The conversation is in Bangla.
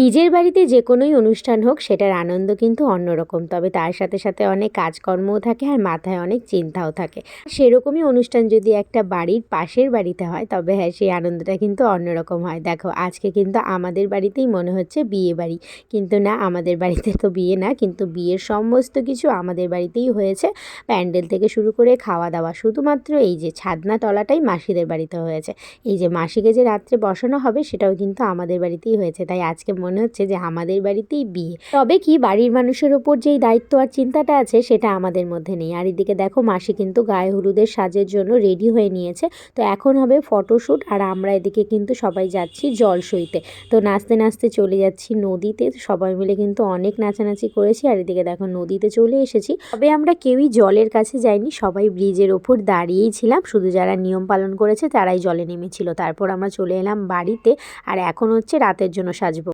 নিজের বাড়িতে যে কোনোই অনুষ্ঠান হোক, সেটার আনন্দ কিন্তু অন্যরকম। তবে তার সাথে সাথে অনেক কাজকর্মও থাকে আর মাথায় অনেক চিন্তাও থাকে। সেরকমই অনুষ্ঠান যদি একটা বাড়ির পাশের বাড়িতে হয়, তবে হ্যাঁ সেই আনন্দটা কিন্তু অন্যরকম হয়। দেখো, আজকে কিন্তু আমাদের বাড়িতেই মনে হচ্ছে বিয়ে বাড়ি। কিন্তু না, আমাদের বাড়িতে তো বিয়ে না, কিন্তু বিয়ের সমস্ত কিছু আমাদের বাড়িতেই হয়েছে। প্যান্ডেল থেকে শুরু করে খাওয়া দাওয়া শুধুমাত্র এই যে ছাদনা তলাটাই মাসিদের বাড়িতে হয়েছে। এই যে মাসিকে যে রাত্রে বসানো হবে, সেটাও কিন্তু আমাদের বাড়িতেই হয়েছে। তাই আজকে মনে হচ্ছে যে আমাদের বাড়িতেই বিয়ে। তবে কি বাড়ির মানুষের ওপর যেই দায়িত্ব আর চিন্তাটা আছে সেটা আমাদের মধ্যে নেই। আর এদিকে দেখো, মাসি কিন্তু গায়ে হলুদের সাজের জন্য রেডি হয়ে নিয়েছে। তো এখন হবে ফটোশ্যুট আর আমরা এদিকে কিন্তু সবাই যাচ্ছি জল সইতে। তো নাচতে নাচতে চলে যাচ্ছি নদীতে। সবাই মিলে কিন্তু অনেক নাচানাচি করেছি আর এদিকে দেখো নদীতে চলে এসেছি। তবে আমরা কেউই জলের কাছে যাইনি, সবাই ব্রিজের ওপর দাঁড়িয়েই ছিলাম। শুধু যারা নিয়ম পালন করেছে তারাই জলে নেমেছিল। তারপর আমরা চলে এলাম বাড়িতে আর এখন হচ্ছে রাতের জন্য সাজবো।